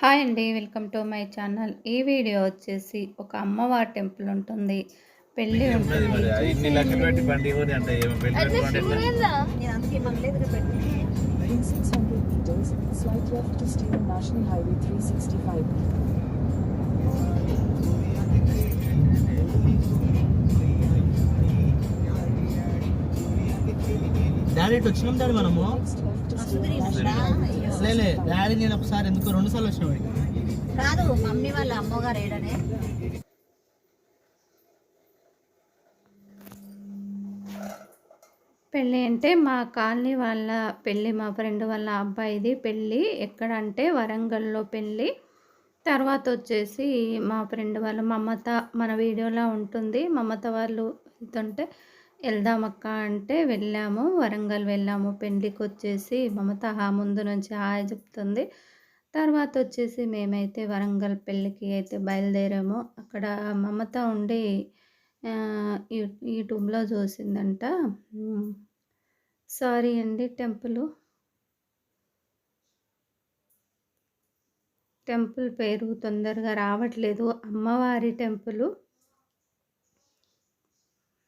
Hi అండి welcome to my channel. ఈ video వచ్చేసి ఒక అమ్మవారి టెంపుల్ ఉంటుంది. పెళ్ళి ఉంటుంది. National ఇప్పుడు Highway అయ్యో. లేలే డాడీ నేను ఒకసారి ఎందుకో రెండు సార్లు వచ్చినాం. కాదు మమ్మీ వాళ్ళ అమ్మగారు ఏడనే పెళ్ళి అంటే మా కాలనీ వాళ్ళ పెళ్ళి మా ఫ్రెండ్ వాళ్ళ అబ్బాయిది పెళ్ళి ఎక్కడ అంటే వరంగల్లో పెళ్ళి తర్వాత వచ్చేసి మా ఫ్రెండ్ వాళ్ళ మమత మన వీడియోలో ఉంటుంది మమత వాళ్ళు వెళ్తుంటే వెళ్దామక్క అంటే వెళ్ళాము. వరంగల్ వెళ్ళాము. పెళ్ళికి వచ్చేసి మమత ముందు నుంచి హాయ్ చెప్తుంది. తర్వాత వచ్చేసి మేమైతే వరంగల్ పెళ్ళికి అయితే బయలుదేరాము. అక్కడ మమత ఉండి యూట్యూబ్లో చూసిందంట. సారీ అండి టెంపుల్. టెంపుల్ పేరు తొందరగా రావట్లేదు. అమ్మవారి టెంపుల్.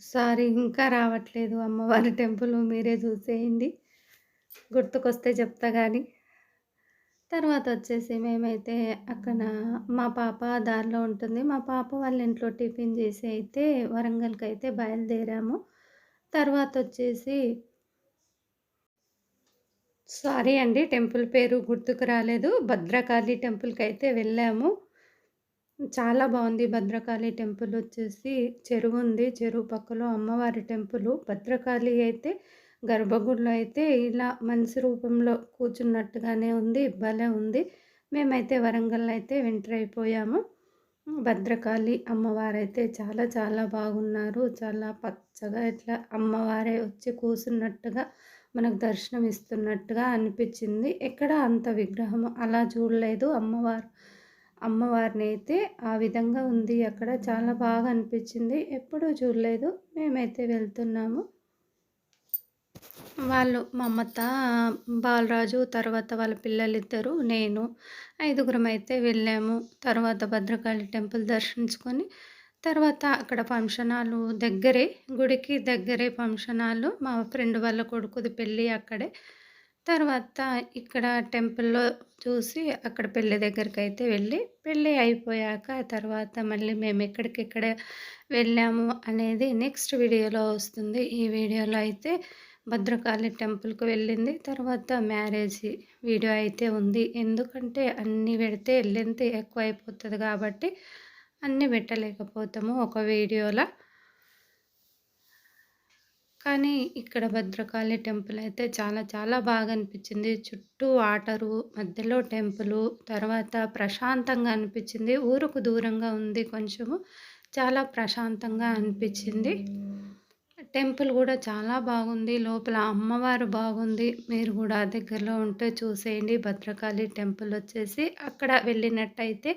సారీ ఇంకా రావట్లేదు అమ్మవారి టెంపుల్ మీరే చూసేయండి. గుర్తుకొస్తే చెప్తా కానీ తర్వాత వచ్చేసి మేమైతే అక్కడ మా పాప దారిలో ఉంటుంది. మా పాప వాళ్ళ ఇంట్లో టిఫిన్ చేసి అయితే వరంగల్కి అయితే బయలుదేరాము. తర్వాత వచ్చేసి సారీ అండి టెంపుల్ పేరు గుర్తుకు రాలేదు. భద్రకాళి టెంపుల్కి అయితే వెళ్ళాము. చాలా బాగుంది. భద్రకాళి టెంపుల్ వచ్చేసి చెరువు ఉంది. చెరువు పక్కలో అమ్మవారి టెంపుల్. భద్రకాళి అయితే గర్భగుడిలో అయితే ఇలా మనిషి రూపంలో కూర్చున్నట్టుగానే ఉంది. భలే ఉంది. మేమైతే వరంగల్ అయితే ఎంటర్ అయిపోయాము. భద్రకాళి అమ్మవారు అయితే చాలా చాలా బాగున్నారు. చాలా పచ్చగా ఇట్లా అమ్మవారే వచ్చి కూర్చున్నట్టుగా మనకు దర్శనం ఇస్తున్నట్టుగా అనిపించింది. ఎక్కడ అంత విగ్రహం అలా చూడలేదు అమ్మవారు. అమ్మవారిని అయితే ఆ విధంగా ఉంది అక్కడ. చాలా బాగా అనిపించింది. ఎప్పుడూ చూడలేదు. మేమైతే వెళ్తున్నాము. వాళ్ళు మమత బాలరాజు తర్వాత వాళ్ళ పిల్లలిద్దరు నేను ఐదుగురం అయితే వెళ్ళాము. తర్వాత భద్రకాళి టెంపుల్ దర్శించుకొని తర్వాత అక్కడ ఫంక్షన్ హాలు దగ్గరే గుడికి దగ్గరే ఫంక్షన్ హాలు మా ఫ్రెండ్ వాళ్ళ కొడుకుది పెళ్ళి అక్కడే. తర్వాత ఇక్కడ టెంపుల్లో చూసి అక్కడ పెళ్ళి దగ్గరికి అయితే వెళ్ళి పెళ్ళి అయిపోయాక తర్వాత మళ్ళీ మేము ఎక్కడికెక్కడ వెళ్ళాము అనేది నెక్స్ట్ వీడియోలో వస్తుంది. ఈ వీడియోలో అయితే భద్రకాళి టెంపుల్కి వెళ్ళింది. తర్వాత మ్యారేజ్ వీడియో అయితే ఉంది. ఎందుకంటే అన్నీ పెడితే లెంత్ ఎక్కువ అయిపోతుంది కాబట్టి అన్నీ పెట్టలేకపోతాము ఒక వీడియోలో. కానీ ఇక్కడ భద్రకాళి టెంపుల్ అయితే చాలా చాలా బాగా అనిపించింది చుట్టూ వాటరు మధ్యలో టెంపుల్ తర్వాత ప్రశాంతంగా అనిపించింది. ఊరుకు దూరంగా ఉంది కొంచెము. చాలా ప్రశాంతంగా అనిపించింది. టెంపుల్ కూడా చాలా బాగుంది. లోపల అమ్మవారు బాగుంది. మీరు కూడా దగ్గరలో ఉంటే చూసేయండి. భద్రకాళి టెంపుల్ వచ్చేసి అక్కడ వెళ్ళినట్టయితే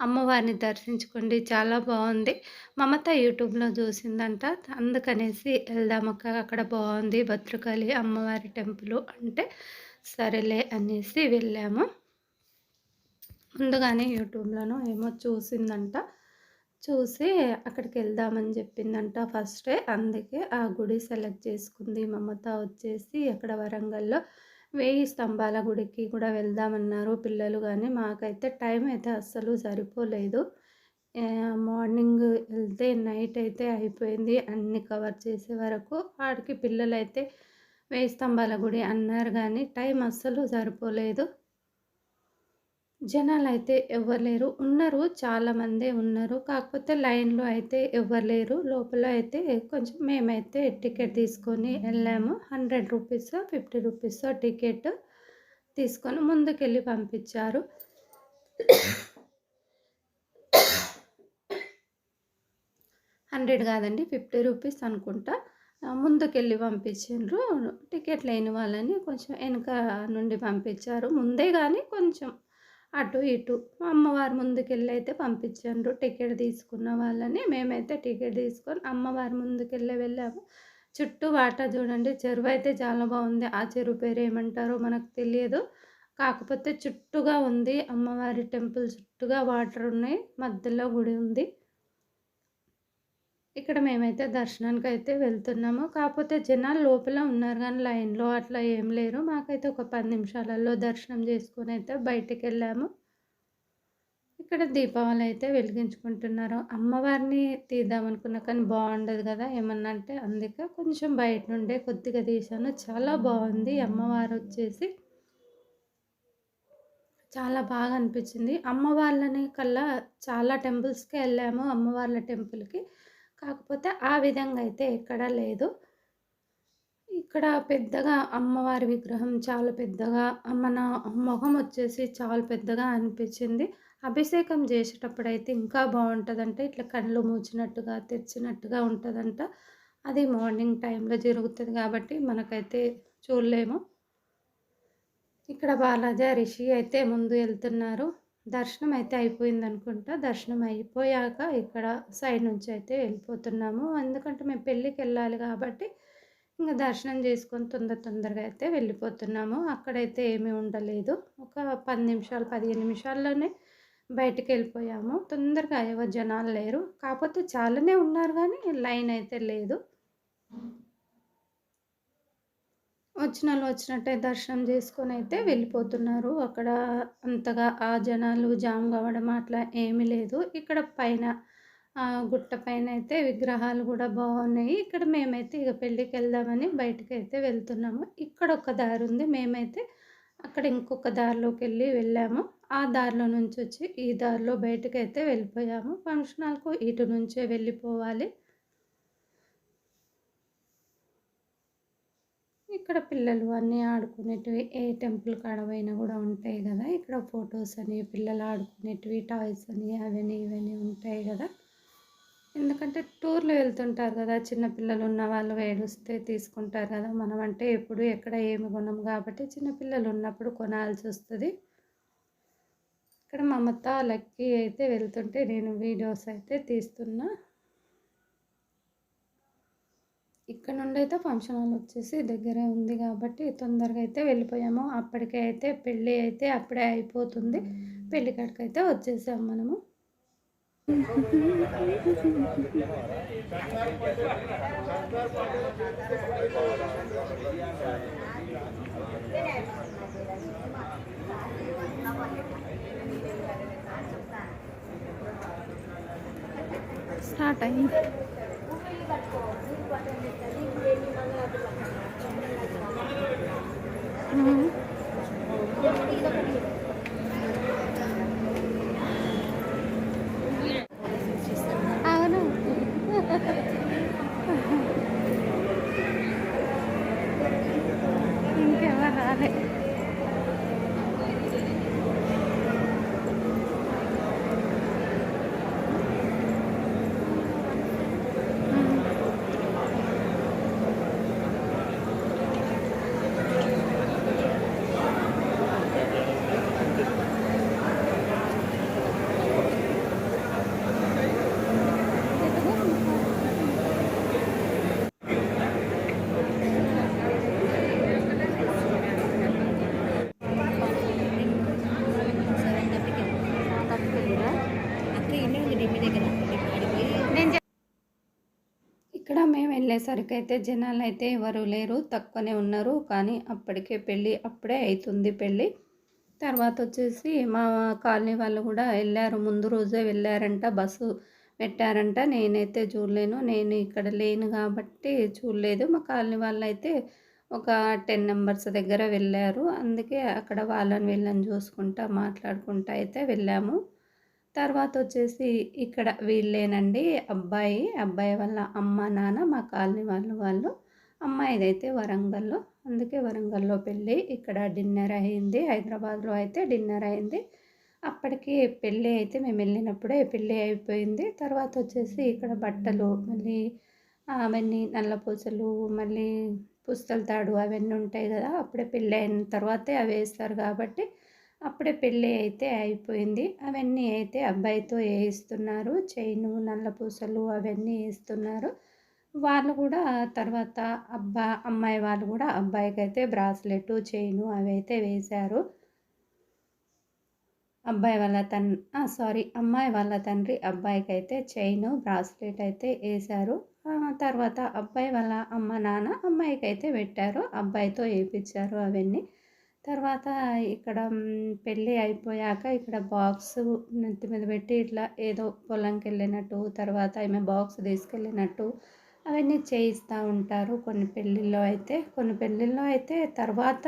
అమ్మవారిని దర్శించుకోండి. చాలా బాగుంది. మమత యూట్యూబ్లో చూసిందంట. అందుకనేసి వెళ్దామక్క అక్కడ బాగుంది. భద్రకాళి అమ్మవారి టెంపుల్ అంటే సరేలే అనేసి వెళ్ళాము. ముందుగానే యూట్యూబ్లోనూ ఏమో చూసిందంట. చూసి అక్కడికి వెళ్దామని చెప్పిందంట ఫస్టే. అందుకే ఆ గుడి సెలెక్ట్ చేసుకుంది. మమత వచ్చేసి అక్కడ వరంగల్లో వెయ్యి స్తంభాల గుడికి కూడా వెళ్దామన్నారు. పిల్లలు కానీ మాకైతే టైం అయితే అస్సలు సరిపోలేదు. మార్నింగ్ వెళ్తే నైట్ అయితే అయిపోయింది. అన్ని కవర్ చేసే వరకు ఆడికి పిల్లలు అయితే వెయ్యి స్తంభాల గుడి అన్నారు కానీ టైం అస్సలు సరిపోలేదు. జనాలు అయితే ఎవ్వరు లేరు. ఉన్నారు చాలామందే ఉన్నారు. కాకపోతే లైన్లో అయితే ఎవ్వరు లేరు. లోపల అయితే కొంచెం మేమైతే టికెట్ తీసుకొని వెళ్ళాము. Hundred rupees fifty rupees ticket తీసుకొని ముందుకెళ్ళి పంపించారు. హండ్రెడ్ కాదండి ఫిఫ్టీ రూపీస్ అనుకుంటా. ముందుకెళ్ళి పంపించిండ్రు. టికెట్ లేని వాళ్ళని కొంచెం వెనుక నుండి పంపించారు. ముందే కానీ కొంచెం అటు ఇటు. అమ్మవారి ముందుకెళ్ళి అయితే పంపించండ్రు. టికెట్ తీసుకున్న వాళ్ళని మేమైతే టికెట్ తీసుకొని అమ్మవారి ముందుకెళ్ళి వెళ్ళాము. చుట్టూ వాటర్ చూడండి చెరువు అయితే చాలా బాగుంది. ఆ చెరువు పేరు ఏమంటారో మనకు తెలియదు. కాకపోతే చుట్టూగా ఉంది అమ్మవారి టెంపుల్. చుట్టూగా వాటర్ ఉన్నాయి. మధ్యలో గుడి ఉంది. ఇక్కడ మేమైతే దర్శనానికి అయితే వెళ్తున్నాము. కాకపోతే జనాలు లోపల ఉన్నారు కానీ లైన్లో అట్లా ఏం లేరు. మాకైతే ఒక పది నిమిషాలలో దర్శనం చేసుకొని అయితే బయటికి వెళ్ళాము ఇక్కడ దీపావళి అయితే వెలిగించుకుంటున్నారు. అమ్మవారిని తీద్దామనుకున్నా కానీ బాగుండదు కదా ఏమన్నా అంటే అందుకే కొంచెం బయట నుండే కొద్దిగా తీశాను. చాలా బాగుంది. అమ్మవారు వచ్చేసి చాలా బాగా అనిపించింది. అమ్మవార్లని కల్లా చాలా టెంపుల్స్కి వెళ్ళాము. అమ్మవార్ల టెంపుల్కి కాకపోతే ఆ విధంగా అయితే ఎక్కడా లేదు. ఇక్కడ పెద్దగా అమ్మవారి విగ్రహం చాలా పెద్దగా మన మొహం వచ్చేసి చాలా పెద్దగా అనిపించింది. అభిషేకం చేసేటప్పుడు అయితే ఇంకా బాగుంటుందంట ఇట్లా కళ్ళు మూచినట్టుగా తెరిచినట్టుగా ఉంటుందంట. అది మార్నింగ్ టైంలో జరుగుతుంది కాబట్టి మనకైతే చూడలేము. ఇక్కడ బాలాజా రిషి అయితే ముందు వెళ్తున్నారు. దర్శనం అయితే అయిపోయింది అనుకుంటా దర్శనం అయిపోయాక ఇక్కడ సైడ్ నుంచి అయితే వెళ్ళిపోతున్నాము. ఎందుకంటే మేము పెళ్ళికి వెళ్ళాలి కాబట్టి ఇంకా దర్శనం చేసుకొని తొందర తొందరగా అయితే వెళ్ళిపోతున్నాము. అక్కడైతే ఏమీ ఉండలేదు. ఒక పది నిమిషాలు పదిహేను నిమిషాల్లోనే బయటికి వెళ్ళిపోయాము. తొందరగా ఎవరు జనాలు లేరు. కాకపోతే చాలానే ఉన్నారు కానీ లైన్ అయితే లేదు. వచ్చిన వాళ్ళు వచ్చినట్టే దర్శనం చేసుకొని అయితే వెళ్ళిపోతున్నారు. అక్కడ అంతగా ఆ జనాలు జామ్ కావడం అట్లా ఏమీ లేదు. ఇక్కడ పైన గుట్ట పైన అయితే విగ్రహాలు కూడా బాగున్నాయి. ఇక్కడ మేమైతే ఇక పెళ్ళికి వెళ్దామని బయటకు అయితే వెళ్తున్నాము. ఇక్కడ ఒక దారి ఉంది. మేమైతే అక్కడ ఇంకొక దారిలోకి వెళ్ళి వెళ్ళాము. ఆ దారిలో నుంచి వచ్చి ఈ దారిలో బయటకు అయితే వెళ్ళిపోయాము. ఫంక్షన్ హాల్కు ఇటు నుంచే వెళ్ళిపోవాలి. ఇక్కడ పిల్లలు అన్నీ ఆడుకునేటివి ఏ టెంపుల్ కాడవైనా కూడా ఉంటాయి కదా. ఇక్కడ ఫొటోస్ అని పిల్లలు ఆడుకునేటివి టాయ్స్ అని అవని ఇవన్నీ ఉంటాయి కదా. ఎందుకంటే టూర్లు వెళ్తుంటారు కదా. చిన్నపిల్లలు ఉన్న వాళ్ళు ఏడుస్తే తీసుకుంటారు కదా. మనం అంటే ఎప్పుడు ఎక్కడ ఏమి కొనం కాబట్టి చిన్నపిల్లలు ఉన్నప్పుడు కొనాల్సి వస్తుంది. ఇక్కడ మమత లక్కీ అయితే వెళ్తుంటే నేను వీడియోస్ అయితే తీస్తున్నా. ఇక్కడ నుండి అయితే ఫంక్షన్ హాల్ వచ్చేసి దగ్గరే ఉంది కాబట్టి తొందరగా అయితే వెళ్ళిపోయాము. అప్పటికే అయితే పెళ్ళి అయితే అప్పుడే అయిపోతుంది. పెళ్ళి కాడికి అయితే వచ్చేసాము మనము. స్టార్ట్ అయింది. Mm-hmm. వెళ్ళేసరికి అయితే జనాలు అయితే ఎవరు లేరు తక్కువనే ఉన్నారు. కానీ అప్పటికే పెళ్ళి అప్పుడే అవుతుంది పెళ్ళి. తర్వాత వచ్చేసి మా కాలనీ వాళ్ళు కూడా వెళ్ళారు. ముందు రోజే వెళ్ళారంట బస్సు పెట్టారంట. నేనైతే చూడలేను. నేను ఇక్కడ లేను కాబట్టి చూడలేదు. మా కాలనీ వాళ్ళు అయితే ఒక టెన్ నెంబర్స్ దగ్గర వెళ్ళారు. అందుకే అక్కడ వాళ్ళని వీళ్ళని చూసుకుంటా మాట్లాడుకుంటా అయితే వెళ్ళాము. తర్వాత వచ్చేసి ఇక్కడ వీళ్ళేనండి అబ్బాయి అబ్బాయి వాళ్ళ అమ్మ నాన్న మా కాలనీ వాళ్ళు వాళ్ళు. అమ్మాయిదైతే వరంగల్లో. అందుకే వరంగల్లో పెళ్ళి. ఇక్కడ డిన్నర్ అయింది. హైదరాబాద్లో అయితే డిన్నర్ అయింది. అప్పటికి పెళ్ళి అయితే మేము వెళ్ళినప్పుడే పెళ్ళి అయిపోయింది. తర్వాత వచ్చేసి ఇక్కడ బట్టలు మళ్ళీ అవన్నీ నల్లపూసలు మళ్ళీ పుస్తల తాడు అవన్నీ ఉంటాయి కదా అప్పుడే పెళ్ళి అయిన తర్వాతే అవి వేస్తారు కాబట్టి అప్పుడే పెళ్ళి అయితే అయిపోయింది. అవన్నీ అయితే అబ్బాయితో వేయిస్తున్నారు చైను నల్ల పూసలు అవన్నీ వేస్తున్నారు వాళ్ళు కూడా తర్వాత అబ్బా అమ్మాయి వాళ్ళు కూడా అబ్బాయికి అయితే బ్రాస్లెట్ చైను అవి అయితే వేశారు. అబ్బాయి వాళ్ళ తన్ సారీ అమ్మాయి వాళ్ళ తండ్రి అబ్బాయికి అయితే చైన్ బ్రాస్లెట్ అయితే వేశారు తర్వాత అబ్బాయి వాళ్ళ అమ్మ నాన్న అమ్మాయికి అయితే పెట్టారు. అబ్బాయితో వేయించారు అవన్నీ. తర్వాత ఇక్కడ పెళ్ళి అయిపోయాక ఇక్కడ బాక్స్ నెత్తి మీద పెట్టి ఇట్లా ఏదో పొలంకి వెళ్ళినట్టు తర్వాత ఆమె బాక్స్ తీసుకెళ్ళినట్టు అవన్నీ చేయిస్తూ ఉంటారు కొన్ని పెళ్ళిళ్ళలో అయితే. కొన్ని పెళ్ళిళ్ళలో అయితే తర్వాత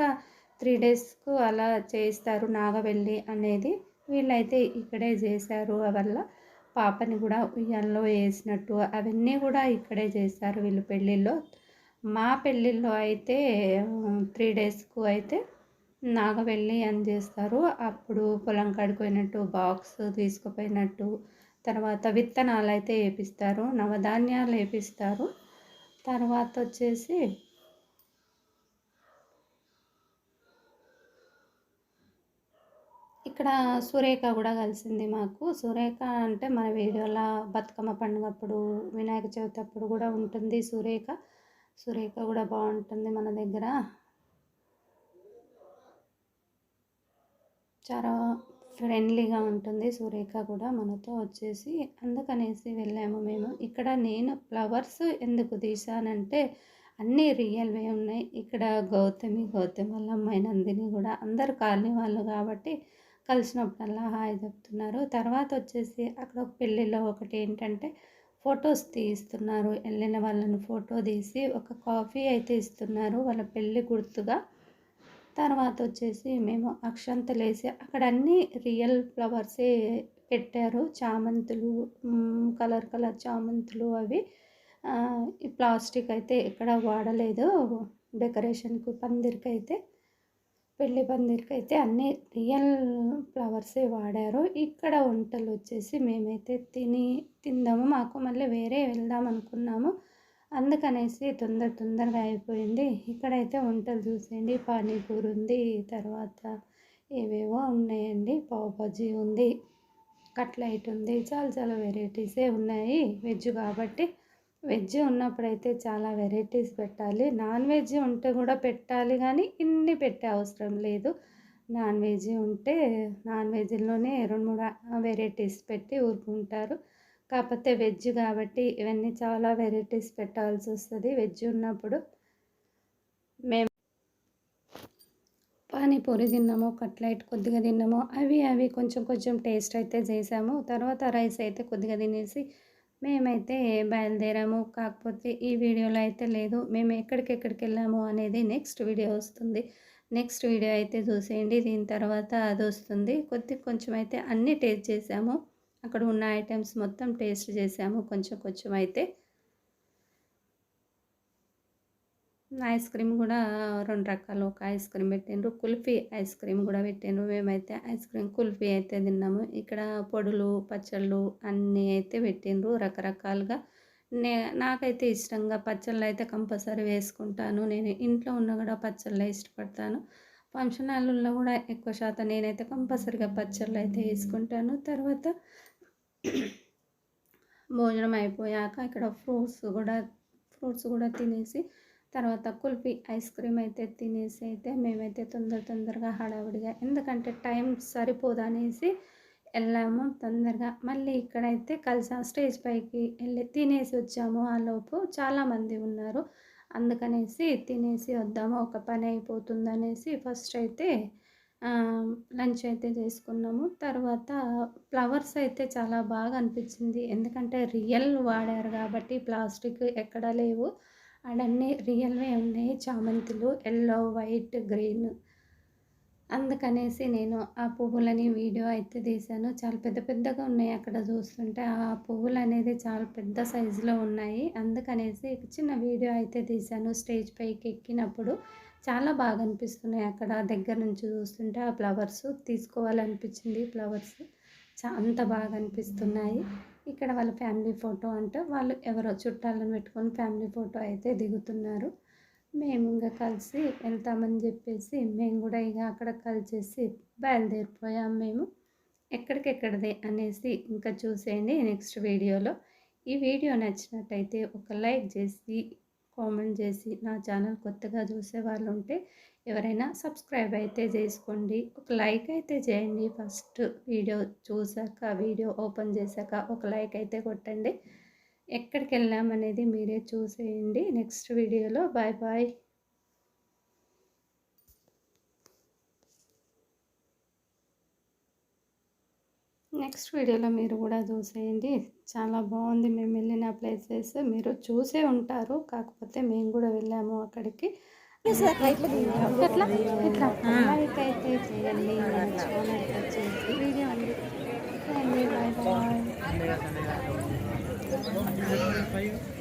త్రీ డేస్కు అలా చేయిస్తారు నాగవెల్లి అనేది. వీళ్ళైతే ఇక్కడే చేశారు వల్ల పాపని కూడా ఉయ్యాల్లో వేసినట్టు అవన్నీ కూడా ఇక్కడే చేస్తారు వీళ్ళు పెళ్ళిళ్ళలో మా పెళ్ళిళ్ళలో అయితే త్రీ డేస్కు అయితే నాగవెళ్ళి అని అప్పుడు పొలం కడుకోయినట్టు బాక్స్ తీసుకుపోయినట్టు తర్వాత విత్తనాలు అయితే వేపిస్తారు. నవధాన్యాలు వేపిస్తారు. తర్వాత వచ్చేసి ఇక్కడ సురేఖ కూడా కలిసింది మాకు. సురేఖ అంటే మన వీడియోల బతుకమ్మ పండుగ అప్పుడు వినాయక చవితి అప్పుడు కూడా ఉంటుంది సురేఖ. సురేఖ కూడా బాగుంటుంది మన దగ్గర. చాలా ఫ్రెండ్లీగా ఉంటుంది. సురేఖ కూడా మనతో వచ్చేసి అందుకనేసి వెళ్ళాము మేము. ఇక్కడ నేను ఫ్లవర్స్ ఎందుకు తీశానంటే అన్నీ రియల్వే ఉన్నాయి. ఇక్కడ గౌతమి గౌతమి వాళ్ళ అమ్మాయి నందిని కూడా అందరు కాలనీ వాళ్ళు కాబట్టి కలిసినప్పుడల్లా హాయ్ చెప్తున్నారు. తర్వాత వచ్చేసి అక్కడ ఒక పెళ్ళిలో ఒకటి ఏంటంటే ఫొటోస్ తీస్తున్నారు. వెళ్ళిన వాళ్ళని ఫోటో తీసి ఒక కాఫీ అయితే ఇస్తున్నారు. వాళ్ళ పెళ్ళి గుర్తుగా తర్వాత వచ్చేసి మేము అక్షంతలేసి అక్కడ అన్నీ రియల్ ఫ్లవర్సే పెట్టారు. చామంతులు కలర్ కలర్ చామంతులు అవి. ప్లాస్టిక్ అయితే ఎక్కడ వాడలేదు. డెకరేషన్కు పందిరికి అయితే పెళ్ళి పందిరికి అయితే అన్నీ రియల్ ఫ్లవర్సే వాడారు. ఇక్కడ వంటలు వచ్చేసి మేమైతే తిని తిందాము. మాకు మళ్ళీ వేరే వెళ్దాం అనుకున్నాము అందుకనేసి తొందర తొందరగా అయిపోయింది. ఇక్కడైతే వంటలు చూసేయండి. పానీపూరి ఉంది తర్వాత ఏవేవో ఉన్నాయండి. పావు బజ్జీ ఉంది కట్లైట్ ఉంది చాలా చాలా వెరైటీసే ఉన్నాయి. వెజ్ కాబట్టి వెజ్ ఉన్నప్పుడైతే చాలా వెరైటీస్ పెట్టాలి. నాన్ వెజ్ ఉంటే కూడా పెట్టాలి కానీ ఇన్ని పెట్టే అవసరం లేదు. నాన్ వెజ్ ఉంటే నాన్ వెజ్లోనే రెండు మూడు వెరైటీస్ పెట్టి ఊరుకుంటారు. కాకపోతే వెజ్ కాబట్టి ఇవన్నీ చాలా వెరైటీస్ పెట్టాల్సి వస్తుంది. వెజ్ ఉన్నప్పుడు మేము పానీపూరి తిన్నాము కట్లెట్ కొద్దిగా తిన్నాము. అవి అవి కొంచెం కొంచెం టేస్ట్ అయితే చేసాము. తర్వాత రైస్ అయితే కొద్దిగా తినేసి మేమైతే బయలుదేరాము. కాకపోతే ఈ వీడియోలో అయితే లేదు. మేము ఎక్కడికెక్కడికి వెళ్ళాము అనేది నెక్స్ట్ వీడియో వస్తుంది. నెక్స్ట్ వీడియో అయితే చూసేయండి. దీని తర్వాత అది వస్తుంది. కొద్ది కొంచెం అయితే అన్నీ టేస్ట్ చేసాము. అక్కడ ఉన్న ఐటమ్స్ మొత్తం టేస్ట్ చేసాము కొంచెం కొంచెం అయితే. ఐస్ క్రీమ్ కూడా రెండు రకాలు. ఒక ఐస్ క్రీమ్ పెట్టిండ్రు కుల్ఫీ ఐస్ క్రీమ్ కూడా పెట్టిండ్రు. మేమైతే ఐస్ క్రీమ్ కుల్ఫీ అయితే తిన్నాము. ఇక్కడ పొడులు పచ్చళ్ళు అన్నీ అయితే పెట్టిండ్రు రకరకాలుగా. నే నాకైతే ఇష్టంగా పచ్చళ్ళు అయితే కంపల్సరీ వేసుకుంటాను. నేను ఇంట్లో ఉన్న కూడా పచ్చళ్ళే ఇష్టపడతాను. ఫంక్షన్ హాల్లో కూడా ఎక్కువ శాతం నేనైతే కంపల్సరీగా పచ్చళ్ళు అయితే వేసుకుంటాను. తర్వాత భోజనం అయిపోయాక ఇక్కడ ఫ్రూట్స్ కూడా ఫ్రూట్స్ కూడా తినేసి తర్వాత కుల్ఫీ ఐస్ క్రీమ్ అయితే తినేసి అయితే మేమైతే తొందర తొందరగా హడావిడిగా ఎందుకంటే టైం సరిపోదు అనేసి వెళ్ళాము తొందరగా. మళ్ళీ ఇక్కడైతే కలిసి స్టేజ్ పైకి వెళ్ళి తినేసి వచ్చాము ఆ లోపు. చాలామంది ఉన్నారు. అందుకనేసి తినేసి వద్దాము ఒక పని అయిపోతుంది అనేసి ఫస్ట్ అయితే లంచ్ అయితే చేసుకున్నాము. తర్వాత ఫ్లవర్స్ అయితే చాలా బాగా అనిపించింది. ఎందుకంటే రియల్ వాడారు కాబట్టి ప్లాస్టిక్ ఎక్కడ లేవు. అడన్నీ రియల్వే ఉన్నాయి. చామంతులు ఎల్లో వైట్ గ్రీన్ అందుకనేసి నేను ఆ పువ్వులని వీడియో అయితే తీశాను. చాలా పెద్ద పెద్దగా ఉన్నాయి అక్కడ చూస్తుంటే. ఆ పువ్వులు అనేది చాలా పెద్ద సైజులో ఉన్నాయి. అందుకనేసి చిన్న వీడియో అయితే తీశాను. స్టేజ్ పైకి ఎక్కినప్పుడు చాలా బాగా అనిపిస్తున్నాయి అక్కడ. దగ్గర నుంచి చూస్తుంటే ఆ ఫ్లవర్స్ తీసుకోవాలనిపించింది. ఫ్లవర్స్ చా అంత బాగా అనిపిస్తున్నాయి ఇక్కడ వాళ్ళ ఫ్యామిలీ ఫోటో అంటే వాళ్ళు ఎవరో చుట్టాలను పెట్టుకొని ఫ్యామిలీ ఫోటో అయితే దిగుతున్నారు. మేము ఇంకా కలిసి వెళ్తామని చెప్పేసి మేము కూడా ఇక అక్కడ కలిసేసి బయలుదేరిపోయాం మేము. ఎక్కడికెక్కడిది అనేసి ఇంకా చూసేయండి నెక్స్ట్ వీడియోలో. ఈ వీడియో నచ్చినట్టయితే ఒక లైక్ చేసి కామెంట్ చేసి నా ఛానల్ కొత్తగా చూసే వాళ్ళు ఉంటే ఎవరైనా సబ్స్క్రైబ్ అయితే చేసుకోండి. ఒక లైక్ అయితే చేయండి. ఫస్ట్ వీడియో చూసాక వీడియో ఓపెన్ చేశాక ఒక లైక్ అయితే కొట్టండి. ఎక్కడికి వెళ్ళామనేది మీరే చూసేయండి. నెక్స్ట్ వీడియోలో. Bye bye. నెక్స్ట్ వీడియోలో మీరు కూడా చూసేయండి. చాలా బాగుంది. మేము వెళ్ళిన ప్లేసెస్ మీరు చూసే ఉంటారు. కాకపోతే మేము కూడా వెళ్ళాము అక్కడికి. Ah. అయితే బాయ్ బాయ్